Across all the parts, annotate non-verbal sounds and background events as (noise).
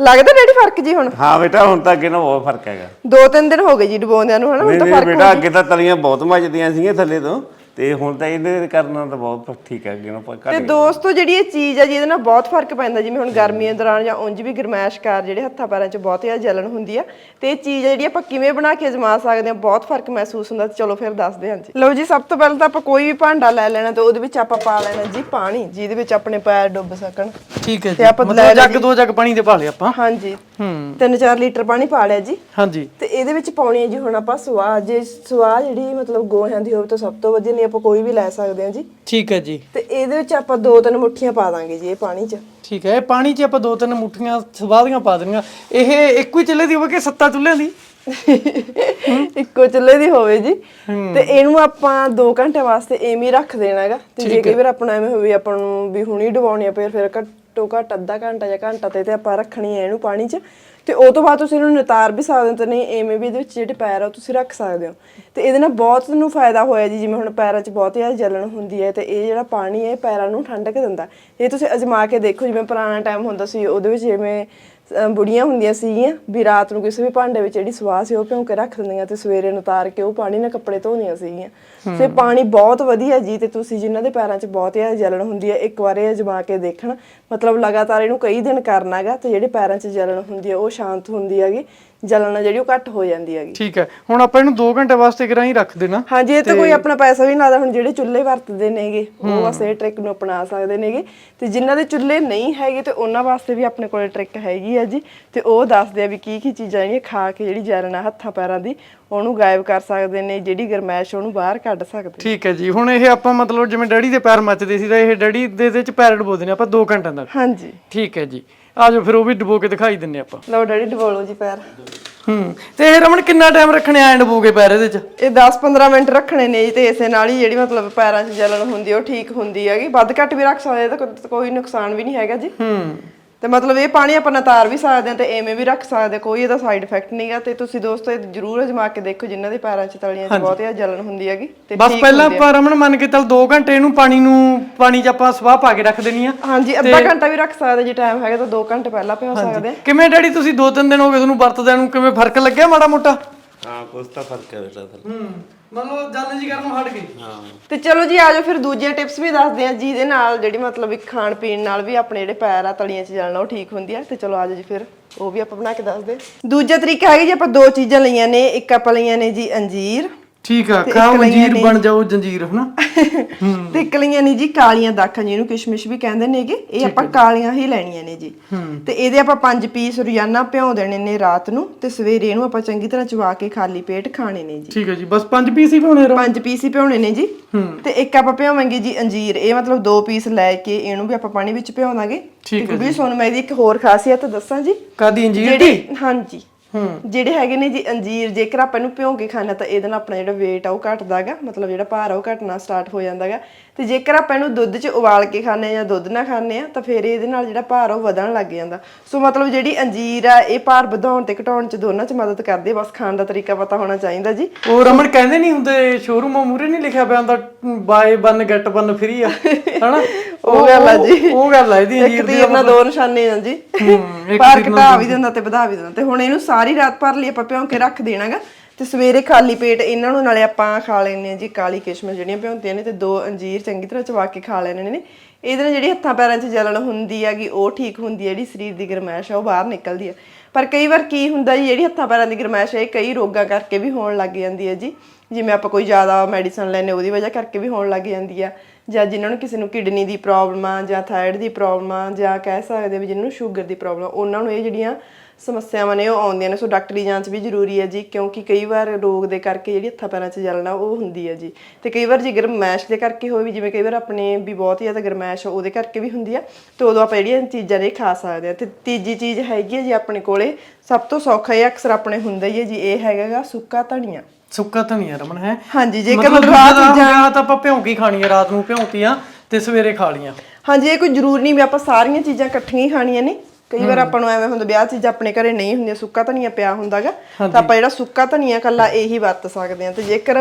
ਲੱਗਦਾ ਡੈਡੀ ਫ਼ਰਕ ਜੀ ਹੁਣ? ਹਾਂ ਬੇਟਾ ਹੁਣ ਤਾਂ ਅੱਗੇ ਨਾਲ ਬਹੁਤ ਫ਼ਰਕ ਹੈਗਾ। ਦੋ ਤਿੰਨ ਦਿਨ ਹੋ ਗਏ ਜੀ ਡਬੋਂਦਿਆਂ ਨੂੰ ਹਨਾ ਹੁਣ ਨਹੀਂ ਤਾਂ ਨਹੀਂ ਫ਼ਰਕ ਬੇਟਾ ਅੱਗੇ ਤਾਂ ਤਲੀਆਂ ਬਹੁਤ ਮੱਜਦੀਆਂ ਸੀਗੀਆਂ ਥੱਲੇ ਤੋਂ। ਤੇ ਹੁਣ ਤਾਂ ਇਹਦੇ ਕਰਨਾ ਤਾਂ ਬਹੁਤ ਠੀਕ ਹੈ ਅੱਗੇ ਨਾਲੋਂ ਘੱਟ ਤੇ। ਦੋਸਤੋ ਜਿਹੜੀ ਇਹ ਚੀਜ਼ ਆ ਜੀ ਇਹਦੇ ਨਾਲ ਬਹੁਤ ਫ਼ਰਕ ਪੈਂਦਾ ਜਿਵੇਂ ਹੁਣ ਗਰਮੀਆਂ ਦੌਰਾਨ ਜਾਂ ਉਂਝ ਵੀ ਗਰਮੈਸ਼ਕਾਰ ਜਿਹੜੇ ਹੱਥਾਂ ਪੈਰਾਂ 'ਚ ਬਹੁਤ ਜ਼ਿਆਦਾ ਜਲਨ ਹੁੰਦੀ ਆ ਤੇ ਇਹ ਚੀਜ਼ ਆ ਜਿਹੜੀ ਆਪਾਂ ਕਿਵੇਂ ਬਣਾ ਕੇ ਅਜਮਾ ਸਕਦੇ ਹਾਂ ਬਹੁਤ ਫ਼ਰਕ ਮਹਿਸੂਸ ਹੁੰਦਾ ਤੇ ਚਲੋ ਫਿਰ ਦੱਸਦੇ ਹਾਂ ਜੀ। ਲਓ ਜੀ ਸਭ ਤੋਂ ਪਹਿਲਾਂ ਤਾਂ ਆਪਾਂ ਕੋਈ ਵੀ ਭਾਂਡਾ ਲੈ ਲੈਣਾ ਤੇ ਉਹਦੇ ਵਿੱਚ ਆਪਾਂ ਪਾ ਲੈਣਾ ਜੀ ਪਾਣੀ ਜਿਹਦੇ ਵਿੱਚ ਆਪਣੇ ਪੈਰ ਡੁੱਬ ਸਕਣ। ਠੀਕ ਹੈ ਤੇ ਜੀ ਆਪਾਂ ਲੈ ਮਤਲਬ ਜੱਗ ਦੋ ਜੱਗ ਪਾਣੀ ਦੇ ਪਾ ਲਿਆ ਆਪਾਂ। ਹਾਂਜੀ ਹੂੰ 3-4 ਲੀਟਰ ਪਾਣੀ ਪਾ ਲਿਆ ਜੀ। ਹਾਂਜੀ। ਤੇ ਇਹਦੇ ਵਿੱਚ ਪਾਉਣੀ ਹੈ ਜੀ ਹੁਣ ਆਪਾਂ ਸਵਾਹ ਜੇ ਸਵਾਹ ਜਿਹੜੀ ਮਤਲਬ ਗੋਹਿਆਂ ਦੀ ਹੋਵੇ ਤਾਂ ਸਭ ਤੋਂ ਵਧੀਆ ਨਹੀਂ ਆਪਾਂ ਕੋਈ ਵੀ ਲੈ ਸਕਦੇ ਹਾਂ ਜੀ। ਠੀਕ ਹੈ ਜੀ। ਤੇ ਇਹਦੇ ਵਿੱਚ ਆਪਾਂ ਦੋ ਤਿੰਨ ਮੁੱਠੀਆਂ ਪਾ ਦਾਂਗੇ ਜੀ ਇਹ ਪਾਣੀ 'ਚ। ਠੀਕ ਹੈ ਇਹ ਪਾਣੀ 'ਚ ਆਪਾਂ ਦੋ ਤਿੰਨ ਮੁੱਠੀਆਂ ਸਵਾਦੀਆਂ ਪਾ ਦੇਣੀਆਂ। ਇਹ ਇੱਕੋ ਹੀ ਚੁੱਲ੍ਹੇ ਦੀ ਹੋਵੇ ਕਿ ਸੱਤਾ ਚੁੱਲ੍ਹਿਆਂ ਦੀ? ਇੱਕੋ ਚੁੱਲ੍ਹੇ ਦੀ ਹੋਵੇ ਜੀ। ਤੇ ਇਹਨੂੰ ਆਪਾਂ 2 ਘੰਟੇ ਵਾਸਤੇ ਐਵੇਂ ਹੀ ਰੱਖ ਦੇਣਾ ਹੈਗਾ ਤੇ ਜੇ ਕਈ ਵਾਰ ਆਪਣਾ ਐਵੇਂ ਹੋਵੇ ਆਪਾਂ ਨੂੰ ਵੀ ਹੁਣੀ ਡਵਾਉਣੀ ਆ ਫਿਰ ਫਿਰ ਘੱਟੋ ਘੱਟ ਅੱਧਾ ਘੰਟਾ ਜਾਂ ਘੰਟਾ ਤੇ ਤੇ ਆਪਾਂ ਰੱਖਣੀ ਹੈ ਇਹਨੂੰ ਪਾਣੀ 'ਚ। ਤੇ ਉਹ ਤੋਂ ਬਾਅਦ ਤੁਸੀਂ ਇਹਨੂੰ ਨਿਤਾਰ ਵੀ ਸਕਦੇ ਹੋ ਤੇ ਨਹੀਂ ਐਵੇਂ ਵੀ ਇਹਦੇ ਵਿੱਚ ਜਿਹੜੇ ਪੈਰ ਆ ਤੁਸੀਂ ਰੱਖ ਸਕਦੇ ਹੋ। ਤੇ ਇਹਦੇ ਨਾਲ ਬਹੁਤ ਨੂੰ ਫਾਇਦਾ ਹੋਇਆ ਜੀ ਜਿਵੇਂ ਹੁਣ ਪੈਰਾਂ 'ਚ ਬਹੁਤ ਜ਼ਿਆਦਾ ਜਲਨ ਹੁੰਦੀ ਹੈ ਤੇ ਇਹ ਜਿਹੜਾ ਪਾਣੀ ਹੈ ਇਹ ਪੈਰਾਂ ਨੂੰ ਠੰਡਕ ਦਿੰਦਾ। ਇਹ ਤੁਸੀਂ ਅਜਮਾ ਕੇ ਦੇਖੋ ਜਿਵੇਂ ਪੁਰਾਣਾ ਟਾਈਮ ਹੁੰਦਾ ਸੀ ਉਹਦੇ ਵਿੱਚ ਜਿਵੇਂ ਬੁੜੀਆਂ ਹੁੰਦੀਆਂ ਸੀਗੀਆਂ ਵੀ ਰਾਤ ਨੂੰ ਕਿਸੇ ਵੀ ਭਾਂਡੇ ਵਿੱਚ ਜਿਹੜੀ ਸਵਾਹ ਸੀ ਉਹ ਭਿਉਂ ਕੇ ਰੱਖ ਦਿੰਦੀਆਂ ਤੇ ਸਵੇਰੇ ਨੂੰ ਉਤਾਰ ਕੇ ਉਹ ਪਾਣੀ ਨਾਲ ਕੱਪੜੇ ਧੋਂਦੀਆਂ ਸੀਗੀਆਂ। ਤੇ ਪਾਣੀ ਬਹੁਤ ਵਧੀਆ ਜੀ ਤੇ ਤੁਸੀਂ ਜਿਨ੍ਹਾਂ ਦੇ ਪੈਰਾਂ 'ਚ ਬਹੁਤ ਜ਼ਿਆਦਾ ਜਲਨ ਹੁੰਦੀ ਹੈ ਇੱਕ ਵਾਰ ਇਹ ਅਜਮਾ ਕੇ ਦੇਖਣ। ਮਤਲਬ ਲਗਾਤਾਰ ਇਹਨੂੰ ਕਈ ਦਿਨ ਕਰਨਾਗਾ ਤੇ ਜਿਹੜੇ ਪੈਰਾਂ 'ਚ ਜਲਨ ਹੁੰਦੀ ਹੈ ਉਹ ਸ਼ਾਂਤ ਹੁੰਦੀ ਹੈਗੀ। ਜਲਨ ਆ ਜਿਹੜੀ ਉਹ ਘੱਟ ਹੋ ਜਾਂਦੀ ਹੈਗੀ। ਠੀਕ ਹੈ। ਹੁਣ ਆਪਾਂ ਇਹਨੂੰ 2 ਘੰਟੇ ਵਾਸਤੇ ਕਿਰਾਂ ਹੀ ਰੱਖ ਦੇਣਾ। ਹਾਂਜੀ ਇਹ ਤਾਂ ਕੋਈ ਆਪਣਾ ਪੈਸਾ ਵੀ ਨਹੀਂ ਲੱਗਦਾ ਹੁਣ ਜਿਹੜੇ ਚੁੱਲ੍ਹੇ ਵਰਤਦੇ ਨੇਗੇ ਉਹ ਬਸ ਇਹ ਟ੍ਰਿਕ ਨੂੰ ਅਪਣਾ ਸਕਦੇ ਨੇਗੇ। ਤੇ ਜਿਨ੍ਹਾਂ ਦੇ ਚੁੱਲ੍ਹੇ ਨਹੀਂ ਹੈਗੇ ਤੇ ਉਹਨਾਂ ਵਾਸਤੇ ਵੀ ਆਪਣੇ ਕੋਲੇ ਟ੍ਰਿਕ ਹੈਗੀ ਆ ਜੀ। ਤੇ ਉਹ ਦੱਸਦੇ ਆ ਵੀ ਕੀ ਕੀ ਚੀਜ਼ਾਂ ਜਿਹੜੀਆਂ ਖਾ ਕੇ ਜਿਹੜੀ ਆ ਹੱਥਾਂ ਪੈਰਾਂ ਦੀ ਉਹਨੂੰ ਗਾਇਬ ਕਰ ਸਕਦੇ ਨੇ ਜਿਹੜੀ ਗਰਮੈਸ਼ ਉਹਨੂੰ ਬਾਹਰ ਕੱਢ ਸਕਦੇ ਠੀਕ ਹੈ ਜੀ। ਹੁਣ ਇਹ ਆਪਾਂ ਮਤਲਬ ਜਿਵੇਂ ਡੈਡੀ ਦੇ ਪੈਰ ਮੱਚਦੇ ਸੀ ਤਾਂ ਇਹ ਡੈਡੀ ਦੇ ਇਹਦੇ ਚ ਪੈਰ ਡਬੋ ਦੇਣੇ ਆਪਾਂ 2 ਘੰਟਿਆਂ ਤੱਕ। ਹਾਂਜੀ। ਠੀਕ ਹੈ ਜੀ। ਆਜੋ ਫਿਰ ਉਹ ਵੀ ਡਬੋ ਕੇ ਦਿਖਾਈ ਦਿੰਨੇ ਆਪਾਂ। ਲਓ ਡੈਡੀ ਡਬੋਲੋ ਜੀ ਪੈਰ। ਹੂੰ ਤੇ ਇਹ ਰਮਨ ਕਿੰਨਾ ਟਾਈਮ ਰੱਖਣੇ ਆ ਡਬੋ ਕੇ ਪੈਰ ਇਹਦੇ ਚ? ਇਹ 10-15 ਮਿੰਟ ਰੱਖਣੇ ਨੇ ਜੀ ਤੇ ਇਸੇ ਨਾਲ ਹੀ ਜਿਹੜੀ ਮਤਲਬ ਪੈਰਾਂ 'ਚ ਜਲਨ ਹੁੰਦੀ ਉਹ ਠੀਕ ਹੁੰਦੀ ਹੈਗੀ। ਵੱਧ ਘੱਟ ਵੀ ਰੱਖ ਸਕਦੇ ਤਾਂ ਕੋਈ ਨੁਕਸਾਨ ਵੀ ਨਹੀਂ ਹੈਗਾ ਜੀ। ਹੂੰ। ਤੇ ਮਤਲਬ ਇਹ ਪਾਣੀ ਆਪਾਂ ਨਤਾਰ ਵੀ ਸਕਦੇ ਹਾਂ ਤੇ ਐਵੇਂ ਵੀ ਰੱਖ ਸਕਦੇ ਹਾਂ, ਕੋਈ ਇਹਦਾ ਸਾਈਡ ਇਫੈਕਟ ਨਹੀਂਗਾ ਤੇ ਤੁਸੀਂ ਦੋਸਤੋ ਇਹ ਜ਼ਰੂਰ ਅਜਮਾ ਕੇ ਦੇਖੋ ਜਿਨ੍ਹਾਂ ਦੇ ਪੈਰਾਂ 'ਚ ਤਲੀਆਂ 'ਚ ਬਹੁਤ ਜ਼ਿਆਦਾ ਜਲਨ ਹੁੰਦੀ ਹੈਗੀ ਤੇ ਬਸ ਠੀਕ ਪਹਿਲਾਂ। ਆਪਾਂ ਰਮਨ ਮੰਨ ਕੇ ਚੱਲ 2 ਘੰਟੇ ਇਹਨੂੰ ਪਾਣੀ ਨੂੰ ਪਾਣੀ 'ਚ ਆਪਾਂ ਸਵਾਹ ਪਾ ਕੇ ਰੱਖ ਦੇਣੀ ਆ ਹਾਂਜੀ ਅੱਧਾ ਘੰਟਾ ਵੀ ਰੱਖ ਸਕਦੇ ਜੇ ਟਾਈਮ ਹੈਗਾ ਤਾਂ 2 ਘੰਟੇ ਪਹਿਲਾਂ ਭਿਓ ਸਕਦੇ ਹਾਂ। ਕਿਵੇਂ ਡੈਡੀ ਤੁਸੀਂ 2-3 ਦਿਨ ਹੋ ਗਏ ਤੁਹਾਨੂੰ ਵਰਤਦਿਆਂ ਨੂੰ ਕਿਵੇਂ ਫ਼ਰਕ ਲੱਗਿਆ ਮਾੜਾ ਮੋਟਾ? ਹਾਂ ਕੁਛ ਤਾਂ ਫ਼ਰਕ ਹੈ ਬੇਟਾ ਫਿਰ ਹੂੰ ਮਤਲਬ ਜਾਨ ਜੀ ਕਰਨ ਹਟ ਗਈ ਹਾਂ। ਤੇ ਚਲੋ ਜੀ ਆਜੋ ਫਿਰ ਦੂਜੇ ਟਿਪਸ ਵੀ ਦੱਸਦੇ ਆ ਜਿਹਦੇ ਨਾਲ ਜਿਹੜੀ ਮਤਲਬ ਵੀ ਖਾਣ ਪੀਣ ਨਾਲ ਵੀ ਆਪਣੇ ਜਿਹੜੇ ਪੈਰ ਆ ਤਲੀਆਂ 'ਚ ਜਲਣਾ ਉਹ ਠੀਕ ਹੁੰਦੀ ਆ। ਤੇ ਚਲੋ ਆਜੋ ਜੀ ਫਿਰ ਉਹ ਵੀ ਆਪਾਂ ਬਣਾ ਕੇ ਦੱਸਦੇ। ਦੂਜਾ ਤਰੀਕਾ ਹੈਗਾ ਜੀ ਆਪਾਂ ਦੋ ਚੀਜ਼ਾਂ ਲਈਆਂ ਨੇ ਇੱਕ ਆਪਾਂ ਲਈਆਂ ਨੇ ਜੀ ਅੰਜੀਰ। ਠੀਕ ਆ ਖਾਓ ਨੇ- ਬਣ ਜਾਓ ਜੰਜੀਰ ਹਨਾ? (laughs) ਤੇ ਇੱਕ ਲਈਆਂ ਨੇ ਜੀ ਕਾਲੀਆਂ ਦਾਖਾਂ ਜਿਹਨੂੰ ਕਿਸ਼ਮਿਸ਼ ਵੀ ਕਹਿੰਦੇ ਨੇਗੇ ਇਹ ਆਪਾਂ ਕਾਲੀਆਂ ਹੀ ਲੈਣੀਆਂ ਨੇ ਜੀ। ਤੇ ਇਹਦੇ ਆਪਾਂ ਪੰਜ ਪੀਸ ਰੋਜ਼ਾਨਾ ਭਿਉਂ ਦੇਣੇ ਨੇ ਰਾਤ ਨੂੰ ਤੇ ਸਵੇਰੇ ਇਹਨੂੰ ਆਪਾਂ ਚੰਗੀ ਤਰ੍ਹਾਂ ਚਵਾ ਕੇ ਖਾਲੀ ਪੇਟ ਖਾਣੇ ਨੇ ਜੀ। ਠੀਕ ਹੈ ਜੀ ਬਸ ਪੰਜ ਪੀਸ ਹੀ ਪਾਉਣੇ ਰੋ ਪੰਜ ਪੀਸ ਹੀ ਭਿਉਣੇ ਨੇ ਜੀ। ਤੇ ਇੱਕ ਆਪਾਂ ਭਿਉਵਾਂਗੇ ਜੀ ਅੰਜੀਰ ਇਹ ਮਤਲਬ ਦੋ ਪੀਸ ਲੈ ਕੇ ਇਹਨੂੰ ਵੀ ਆਪਾਂ ਪਾਣੀ ਵਿੱਚ ਭਿਉਵਾਂਗੇ ਠੀਕ ਹੈ ਜੀ। ਤੁਹਾਨੂੰ ਮੈਂ ਇਹਦੀ ਇੱਕ ਹੋਰ ਖਾਸੀਅਤ ਦੱਸਾਂ ਜੀ। ਕਾਦੀ ਅੰਜੀਰ ਦੀ? ਹਾਂਜੀ। ਜਿਹੜੇ ਹੈਗੇ ਨੇ ਜੀ ਅੰਜੀਰ ਜੇਕਰ ਆਪਾਂ ਇਹਨੂੰ ਭਿਉਂ ਕੇ ਖਾਣਾ ਤਾਂ ਇਹਦੇ ਨਾਲ ਆਪਣਾ ਜਿਹੜਾ weight ਆ ਉਹ ਘਟਦਾਗਾ ਮਤਲਬ ਜਿਹੜਾ ਭਾਰ ਆ ਉਹ ਘਟਣਾ ਸਟਾਰਟ ਹੋ ਜਾਂਦਾਗਾ ਤੇ ਜੇਕਰ ਆਪਾਂ ਇਹਨੂੰ ਦੁੱਧ 'ਚ ਉਬਾਲ ਕੇ ਖਾਣੇ ਜਾਂ ਦੁੱਧ ਨਾਲ ਖਾਣੇ ਆ ਤਾਂ ਫਿਰ ਇਹਦੇ ਨਾਲ ਜਿਹੜਾ ਭਾਰ ਉਹ ਵਧਣ ਲੱਗ ਜਾਂਦਾ। ਸੋ ਮਤਲਬ ਜਿਹੜੀ ਅੰਜੀਰ ਆ ਇਹ ਭਾਰ ਵਧਾਉਣ ਤੇ ਘਟਾਉਣ 'ਚ ਦੋਨਾਂ 'ਚ ਮਦਦ ਕਰਦੀ ਬਸ ਖਾਣ ਦਾ ਤਰੀਕਾ ਪਤਾ ਹੋਣਾ ਚਾਹੀਦਾ ਜੀ। ਉਹ ਰਮਨ ਕਹਿੰਦੇ ਨਹੀਂ ਹੁੰਦੇ ਸ਼ੋਰੂਮਾਂ ਮੂਰੇ ਨਹੀਂ ਲਿਖਿਆ ਪਿਆ ਹੁੰਦਾ buy one get one free ਆ ਹਨਾ? (laughs) ਉਹ ਗੱਲ ਆ ਜੀ। ਉਹ ਗੱਲ ਆ ਇਹਦੀ ਅੰਜੀਰ ਦੀ ਨਾਲ ਦੋ ਨਿਸ਼ਾਨੇ ਆ ਜੀ। ਇੱਕ ਭਾਰ ਘਟਾ ਵੀ ਦਿੰਦਾ ਤੇ ਵਧਾ ਵੀ ਦਿੰਦਾ। ਤੇ ਹੁਣ ਇਹਨੂੰ ਸਾਰੀ ਰਾਤ ਭਰ ਲਈ ਆਪਾਂ ਭਿਉਂ ਕੇ ਰੱਖ ਦੇਣਾਗਾ। ਤੇ ਸਵੇਰੇ ਖਾਲੀ ਪੇਟ ਇਹਨਾਂ ਨੂੰ ਨਾਲੇ ਆਪਾਂ ਖਾ ਲੈਣੇ ਆ ਜੀ, ਕਾਲੀ ਕਿਸ਼ਮਿਸ਼ ਜਿਹੜੀਆਂ ਭਿਉਂਤੀਆਂ ਨੇ ਤੇ ਦੋ ਅੰਜੀਰ ਚੰਗੀ ਤਰ੍ਹਾਂ ਚਵਾ ਕੇ ਖਾ ਲੈਣੇ ਨੇ। ਇਹਦੇ ਨਾਲ ਜਿਹੜੀ ਹੱਥਾਂ ਪੈਰਾਂ 'ਚ ਜਲਨ ਹੁੰਦੀ ਹੈਗੀ, ਉਹ ਠੀਕ ਹੁੰਦੀ ਹੈ, ਜਿਹੜੀ ਸਰੀਰ ਦੀ ਗਰਮੈਸ਼ ਆ, ਉਹ ਬਾਹਰ ਨਿਕਲਦੀ ਹੈ। ਪਰ ਕਈ ਵਾਰ ਕੀ ਹੁੰਦਾ ਜੀ, ਜਿਹੜੀ ਹੱਥਾਂ ਪੈਰਾਂ ਦੀ ਗਰਮੈਸ਼ ਹੈ, ਇਹ ਕਈ ਰੋਗਾਂ ਕਰਕੇ ਵੀ ਹੋਣ ਲੱਗ ਜਾਂਦੀ ਹੈ ਜੀ। ਜਿਵੇਂ ਆਪਾਂ ਕੋਈ ਜ਼ਿਆਦਾ ਮੈਡੀਸਨ ਲੈਨੇ ਉਹਦੀ ਵਜ੍ਹਾ ਕਰਕੇ ਵੀ ਹੋਣ ਲੱਗ ਜਾਂਦੀ ਆ ਜਾਂ ਜਿਨ੍ਹਾਂ ਨੂੰ ਕਿਸੇ ਨੂੰ ਕਿਡਨੀ ਦੀ ਪ੍ਰੋਬਲਮ ਆ, ਜਾਂ ਥਾਇਰਾਇਡ ਦੀ ਪ੍ਰੋਬਲਮ ਆ, ਜਾਂ ਕਹਿ ਸਕਦੇ ਵੀ ਜਿਹਨਾਂ ਨੂੰ ਸ਼ੂਗਰ ਦੀ ਪ੍ਰੋਬਲਮ ਉਹਨਾਂ ਨੂੰ ਇਹ ਜਿਹੜੀਆਂ ਸਮੱਸਿਆਵਾਂ ਨੇ ਉਹ ਆਉਂਦੀਆਂ ਨੇ ਸੋ ਡਾਕਟਰੀ ਜਾਂਚ ਵੀ ਜ਼ਰੂਰੀ ਹੈ ਜੀ ਕਿਉਂਕਿ ਕਈ ਵਾਰ ਰੋਗ ਦੇ ਕਰਕੇ ਜਿਹੜੀ ਹੱਥਾਂ ਪੈਰਾਂ 'ਚ ਜਲਣਾ ਉਹ ਹੁੰਦੀ ਹੈ ਜੀ। ਤੇ ਕਈ ਵਾਰ ਜੇ ਗਰਮੈਸ਼ ਦੇ ਕਰਕੇ ਹੋਵੇ ਜਿਵੇਂ ਕਈ ਵਾਰ ਆਪਣੇ ਵੀ ਬਹੁਤ ਜ਼ਿਆਦਾ ਗਰਮੈਸ਼ ਉਹਦੇ ਕਰਕੇ ਵੀ ਹੁੰਦੀ ਆ ਤੇ ਉਦੋਂ ਆਪਾਂ ਜਿਹੜੀਆਂ ਚੀਜ਼ਾਂ ਨੇ ਖਾ ਸਕਦੇ ਆ ਤੇ ਤੀਜੀ ਚੀਜ਼ ਹੈਗੀ ਹੈ ਜੀ ਆਪਣੇ ਕੋਲੇ ਸਭ ਤੋਂ ਸੌਖਾ ਇਹ ਅਕਸਰ ਆਪਣੇ ਹੁੰਦਾ ਹੀ ਹੈ ਜੀ ਇਹ ਹੈਗਾਗਾ ਸੁੱਕਾ ਧਨੀਆ। ਸੁੱਕਾ ਧਨੀਆ ਰਮਨ ਹੈ? ਹਾਂਜੀ ਜੇਕਰ ਚੀਜ਼ਾਂ ਚੀਜ਼ਾਂ ਤਾਂ ਆਪਾਂ ਭਿਉਂ ਕੇ ਹੀ ਰਾਤ ਨੂੰ ਭਿਉਂਤੀਆਂ ਤੇ ਸਵੇਰੇ ਖਾ ਲੀਆਂ ਹਾਂਜੀ ਇਹ ਕੋਈ ਜ਼ਰੂਰ ਨਹੀਂ ਵੀ ਆਪਾਂ ਸਾਰੀਆਂ ਚੀਜ਼ਾਂ ਇਕੱਠੀਆਂ ਹੀ ਖਾਣੀਆਂ ਨੇ। ਕਈ ਵਾਰ ਆਪਾਂ ਨੂੰ ਐਵੇਂ ਹੁੰਦਾ ਵਿਆਹ ਚੀਜ਼ ਆਪਣੇ ਘਰੇ ਨਹੀਂ ਹੁੰਦੀਆਂ ਸੁੱਕਾ ਧਨੀਆ ਪਿਆ ਹੁੰਦਾਗਾ ਤਾਂ ਆਪਾਂ ਜਿਹੜਾ ਸੁੱਕਾ ਧਨੀਆ ਕੱਲਾ ਇਹੀ ਵਰਤ ਸਕਦੇ ਹਾਂ। ਤੇ ਜੇਕਰ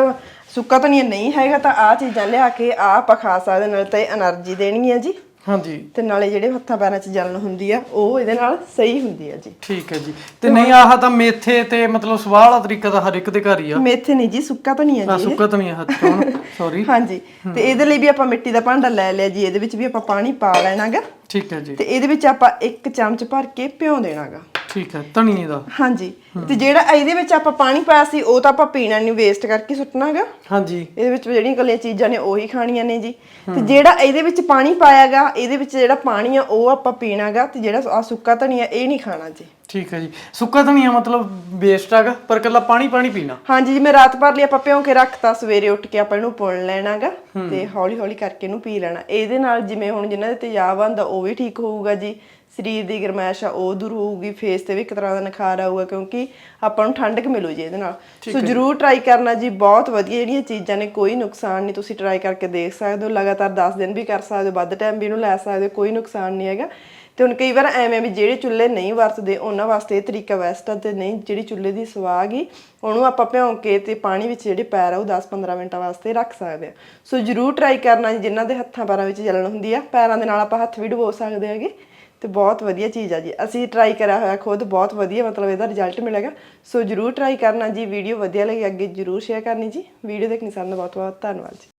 ਸੁੱਕਾ ਧਨੀਆ ਨਹੀਂ ਹੈਗਾ ਤਾਂ ਆਹ ਚੀਜ਼ਾਂ ਲਿਆ ਕੇ ਆਹ ਆਪਾਂ ਖਾ ਸਕਦੇ ਨਾਲ ਤਾਂ ਇਹ એનર્ਜੀ ਦੇਣੀ ਹੈ ਜੀ। ਹਾਂਜੀ। ਤੇ ਨਾਲੇ ਜਿਹੜੇ ਹੱਥਾਂ ਪੈਰਾਂ 'ਚ ਜਲਨ ਹੁੰਦੀ ਆ ਉਹ ਇਹਦੇ ਨਾਲ ਸਹੀ ਹੁੰਦੀ ਆ ਜੀ। ਠੀਕ ਹੈ ਜੀ। ਤੇ ਨਹੀਂ ਆਹ ਤਾਂ ਮੇਥੇ ਤੇ ਮਤਲਬ ਸਵਾਹ ਵਾਲਾ ਤਰੀਕਾ ਤਾਂ ਹਰ ਇੱਕ ਦੇ ਘਰ ਹੀ ਆ। ਮੇਥੇ ਨਹੀਂ ਜੀ ਸੁੱਕਾ ਧਨੀਆ ਆ ਜੀ ਸੁੱਕਾ ਤਾਂ ਨਹੀਂ ਹੱਥ ਤੋਂ ਸੌਰੀ ਹਾਂਜੀ। ਤੇ ਇਹਦੇ ਲਈ ਵੀ ਆਪਾਂ ਮਿੱਟੀ ਦਾ ਭਾਂਡਾ ਲੈ ਲਿਆ ਜੀ ਇਹਦੇ ਵਿੱਚ ਵੀ ਆਪਾਂ ਪਾਣੀ ਪਾ ਲੈਣਾਗਾ। ਠੀਕ ਹੈ ਜੀ। ਤੇ ਇਹਦੇ ਵਿੱਚ ਆਪਾਂ ਇੱਕ ਚਮਚ ਭਰ ਕੇ ਭਿਉਂ ਦੇਣਾਗਾ। ਠੀਕ ਹੈ ਧਨੀਏ ਦਾ। ਹਾਂਜੀ ਤੇ ਜਿਹੜਾ ਇਹਦੇ ਵਿੱਚ ਆਪਾਂ ਪਾਣੀ ਪਾਇਆ ਸੀ ਉਹ ਤਾਂ ਆਪਾਂ ਪੀਣਾ ਨਹੀਂ ਵੇਸਟ ਕਰਕੇ ਸੁੱਟਣਾਗਾ ਹਾਂਜੀ। ਇਹਦੇ ਵਿੱਚ ਜਿਹੜੀਆਂ ਕੱਲੀਆਂ ਚੀਜ਼ਾਂ ਨੇ ਉਹੀ ਖਾਣੀਆਂ ਨੇ ਜੀ। ਤੇ ਜਿਹੜਾ ਇਹਦੇ ਵਿੱਚ ਪਾਣੀ ਪਾਇਆਗਾ ਇਹਦੇ ਵਿੱਚ ਜਿਹੜਾ ਪਾਣੀ ਆ ਉਹ ਆਪਾਂ ਪੀਣਾਗਾ ਤੇ ਜਿਹੜਾ ਆ ਸੁੱਕਾ ਧਨੀਆ ਇਹ ਨਹੀਂ ਖਾਣਾ ਜੀ। ਠੀਕ ਹੈ ਜੀ। ਸੁੱਕਾ ਧਨੀਆ ਮਤਲਬ ਵੇਸਟ ਹੈਗਾ ਪਰ ਕੱਲਾ ਪਾਣੀ ਪਾਣੀ ਪੀਣਾ? ਹਾਂਜੀ ਜੀ ਮੈਂ ਰਾਤ ਭਰ ਲਈ ਆਪਾਂ ਭਿਉਂ ਕੇ ਰੱਖਤਾ ਸਵੇਰੇ ਉੱਠ ਕੇ ਆਪਾਂ ਇਹਨੂੰ ਪੁਣ ਲੈਣਾਗਾ ਤੇ ਹੌਲੀ ਹੌਲੀ ਕਰਕੇ ਇਹਨੂੰ ਪੀ ਲੈਣਾ। ਇਹਦੇ ਨਾਲ ਜਿਵੇਂ ਹੁਣ ਜਿਨ੍ਹਾਂ ਦੇ ਤੇਜ਼ਾਬ ਆਂਦਾ ਉਹ ਵੀ ਠੀਕ ਹੋਊਗਾ ਜੀ। ਸਰੀਰ ਦੀ ਗਰਮੈਸ਼ ਆ ਉਹ ਦੂਰ ਹੋਊਗੀ ਫੇਸ ਤੇ ਵੀ ਇੱਕ ਤਰ੍ਹਾਂ ਦਾ ਨਿਖਾਰ ਆਊਗਾ ਕਿਉਂਕਿ ਆਪਾਂ ਨੂੰ ਠੰਡਕ ਮਿਲੂ ਜੀ ਇਹਦੇ ਨਾਲ। ਸੋ ਜਰੂਰ ਟਰਾਈ ਕਰਨਾ ਜੀ ਬਹੁਤ ਵਧੀਆ ਜਿਹੜੀਆਂ ਚੀਜ਼ਾਂ ਨੇ ਕੋਈ ਨੁਕਸਾਨ ਨਹੀਂ ਤੁਸੀਂ ਟਰਾਈ ਕਰਕੇ ਦੇਖ ਸਕਦੇ ਹੋ ਲਗਾਤਾਰ 10 ਦਿਨ ਵੀ ਕਰ ਸਕਦੇ ਹੋ ਵੱਧ ਟਾਈਮ ਵੀ ਇਹਨੂੰ ਲੈ ਸਕਦੇ ਹੋ ਕੋਈ ਨੁਕਸਾਨ ਨਹੀਂ ਹੈਗਾ। ਤੇ ਹੁਣ ਕਈ ਵਾਰ ਐਵੇਂ ਵੀ ਜਿਹੜੇ ਚੁੱਲ੍ਹੇ ਨਹੀਂ ਵਰਤਦੇ ਉਹਨਾਂ ਵਾਸਤੇ ਇਹ ਤਰੀਕਾ ਬੈਸਟ ਆ ਤੇ ਨਹੀਂ ਜਿਹੜੀ ਚੁੱਲ੍ਹੇ ਦੀ ਸਵਾਹ ਗਈ ਉਹਨੂੰ ਆਪਾਂ ਭਿਉਂ ਕੇ ਤੇ ਪਾਣੀ ਵਿੱਚ ਜਿਹੜੇ ਪੈਰ ਆ ਉਹ 10-15 ਮਿੰਟਾਂ ਵਾਸਤੇ ਰੱਖ ਸਕਦੇ ਆ। ਸੋ ਜਰੂਰ ਟਰਾਈ ਕਰਨਾ ਜੀ ਜਿਨ੍ਹਾਂ ਦੇ ਹੱਥਾਂ ਪੈਰਾਂ ਵਿੱਚ ਜਲਨ ਹੁੰਦੀ ਆ ਪੈਰਾਂ ਦੇ ਨਾਲ ਆਪਾਂ ਹੱਥ ਵੀ ਡੁਬੋ ਸਕਦੇ ਹੈਗੇ। ਤੇ ਬਹੁਤ ਵਧੀਆ ਚੀਜ਼ ਆ ਜੀ। ਅਸੀਂ ਟਰਾਈ ਕਰਿਆ ਹੋਇਆ ਖੁਦ, ਬਹੁਤ ਵਧੀਆ ਮਤਲਬ ਇਹਦਾ ਰਿਜ਼ਲਟ ਮਿਲੇਗਾ ਸੋ ਜਰੂਰ ਟਰਾਈ ਕਰਨਾ ਜੀ ਵੀਡੀਓ ਵਧੀਆ ਲੱਗੀ ਅੱਗੇ ਜਰੂਰ ਸ਼ੇਅਰ ਕਰਨੀ ਜੀ। ਵੀਡੀਓ ਦੇਖਣੀ ਸਾਨੂੰ ਬਹੁਤ ਬਹੁਤ ਧੰਨਵਾਦ ਜੀ।